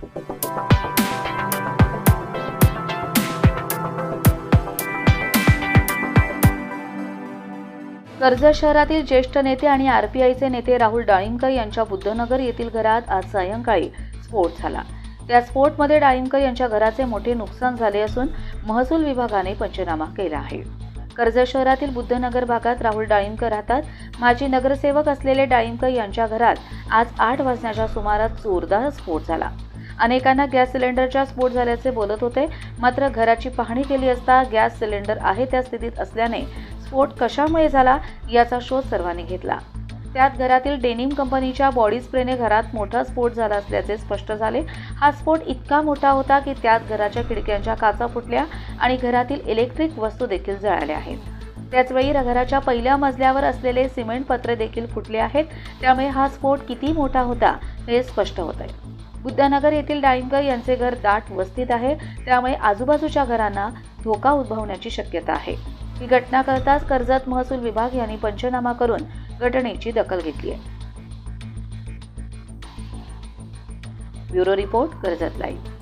कर्जत शहरातील ज्येष्ठ नेते आणि आरपीआयचे नेते राहुल डाळिंबकर यांच्या बुद्धनगर येथील घरात आज सायंकाळी स्फोट झाला. त्या स्फोटमध्ये डाळिंबकर यांच्या घराचे मोठे नुकसान झाले असून महसूल विभागाने पंचनामा केला आहे. कर्जत शहरातील बुद्धनगर भागात राहुल डाळिंबकर राहतात. माजी नगरसेवक असलेले डाळिंबकर यांच्या घरात आज आठ वाजण्याच्या सुमारास जोरदार स्फोट झाला. अनेकांना गॅस सिलेंडरचा स्फोट झाल्याचे बोलत होते. मात्र घराची पाहणी केली असता गॅस सिलेंडर आहे त्या स्थितीत असल्याने स्फोट कशामुळे झाला याचा शोध सर्वांनी घेतला. त्यात घरातील डेनिम कंपनीच्या बॉडी स्प्रेने घरात मोठा स्फोट झाला असल्याचे स्पष्ट झाले. हा स्फोट इतका मोठा होता की त्यात घराच्या खिडक्यांच्या काचा फुटल्या आणि घरातील इलेक्ट्रिक वस्तू देखील जळाल्या आहेत. त्याचवेळी घराच्या पहिल्या मजल्यावर असलेले सिमेंट पत्रे देखील फुटले आहेत. त्यामुळे हा स्फोट किती मोठा होता हे स्पष्ट होत आहे बुद्धनगर येथील डाळिंबकर यांचे घर दाट वस्तीत आहे. त्यामुळे आजूबाजूच्या घरांना धोका उद्भवण्याची शक्यता आहे. ही घटना कळताच कर्जत महसूल विभाग यांनी पंचनामा करून घटनेची दखल घेतली आहे. Bureau report Karjat live.